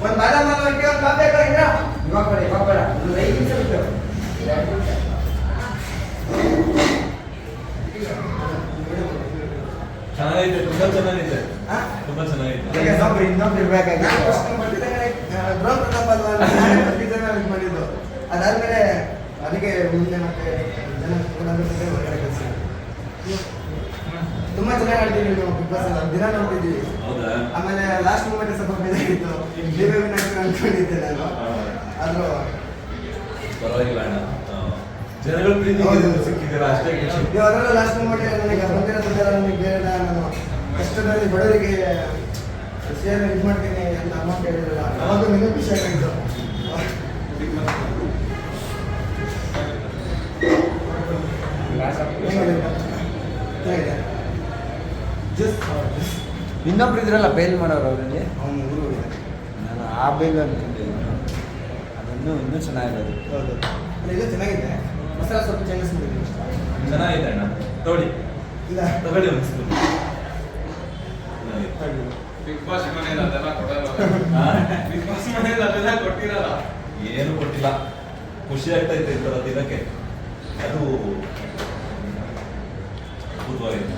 ಒಂದು ಹಾಕಿ ಒಂದು ಕಾಫಿ ಇವಾಗ ಬೇಡ ಇವಾಗ ಬೇಡ ಒಂದು ಐದು ನಿಮಿಷ ಬಿಟ್ಟು. ಚೆನ್ನಾಗೈತೆ ತುಂಬಾ ಚೆನ್ನಾಗೈತೆ. ಹಾ? ತುಂಬಾ ಚೆನ್ನಾಗೈತೆ. ಇನ್ನೊಬ್ರು ಇನ್ನೊಬ್ರು ಮಾಡಿದ್ದು? ಅದಾದ್ಮೇಲೆ ಅದಕ್ಕೆ ಮುಂದೆ ಮತ್ತೆ. ತುಂಬಾ ಚೆನ್ನಾಗಿ ಆಡ್ತೀವಿ ನೀವು ಬಿಗ್ ಬಾಸ್ ದಿನ ನೋಡ್ತಿದ್ದೀವಿ. ಆಮೇಲೆ ಲಾಸ್ಟ್ ಮೂಮೆಂಟ್ ಸ್ವಲ್ಪ ಬೇಜಾರಿತ್ತು ನೀವೇ ವಿನ್ ಆಗ್ತೀರ ಅನ್ಕೊಂಡಿದ್ದೆ ನಾನು. ಆದ್ರೂ ಪರವಾಗಿಲ್ಲ ಅಣ್ಣ. ಜನಗಳ ಪ್ರೀತಿ ಹೌದು. ಅಷ್ಟೇ ಖುಷಿ. ನೀವು ಅದರಲ್ಲೂ ಲಾಸ್ಟ್ ಮೂಮೆಂಟ್ ನನಗೆ ಬಂದಿರೋ ದುಡ್ಡೆಲ್ಲ ನನಗೆ ಬೇಡ ನಾನು ಕಷ್ಟದಲ್ಲಿ ಬಡವರಿಗೆ ಶೇರ್ ಇದು ಮಾಡ್ತೀನಿ ಅಂತ ಅಮೌಂಟ್ ಹೇಳಿದ್ರಲ್ಲ ಅವಾಗ ಇನ್ನೂ ಖುಷಿ ಆಗಿತ್ತು ಜಸ್ಟ್ ಜ್ಯೂಸ್ ಇನ್ನೊಬ್ರು ಇದ್ರಲ್ಲ ಬೇಲ್ ಮಾಡೋರು ಅವರಲ್ಲಿ ಅವನು ಊರು ನಾನು ಆ ಬೇಲ್ ಅನ್ಕೊಂಡೆ ಅದನ್ನು ಇನ್ನೂ ಚೆನ್ನಾಗಿರೋದು. ಹೌದು. ಅಲ್ಲ ಇದು ಚೆನ್ನಾಗಿದೆ. ಮಸಾಲ ಸ್ವಲ್ಪ ಚೇಂಜಸ್ ಮಾಡಿದ್ದೀನಿ ಚೆನ್ನಾಗಿದೆ ಅಣ್ಣ. ತಗೊಳ್ಳಿ. ಇಲ್ಲ. ತಗೊಳ್ಳಿ ಒಂದು ಸ್ವಲ್ಪ ಬಿಗ್ ಬಾಸ್ ಮನೆಯಲ್ಲಿ ಅದೆಲ್ಲ ಕೊಡಲ್ಲ. ಬಿಗ್ ಬಾಸ್ ಮನೆಯಲ್ಲಿ ಅದೆಲ್ಲ ಕೊಟ್ಟಿರಲ್ಲ. ಏನು ಕೊಟ್ಟಿಲ್ಲ. ಖುಷಿ ಆಗ್ತಾ ಇತ್ತು ಈ ಥರ ತಿನ್ನಕ್ಕೆ ಅದು ಅದ್ಭುತವಾಗಿದೆ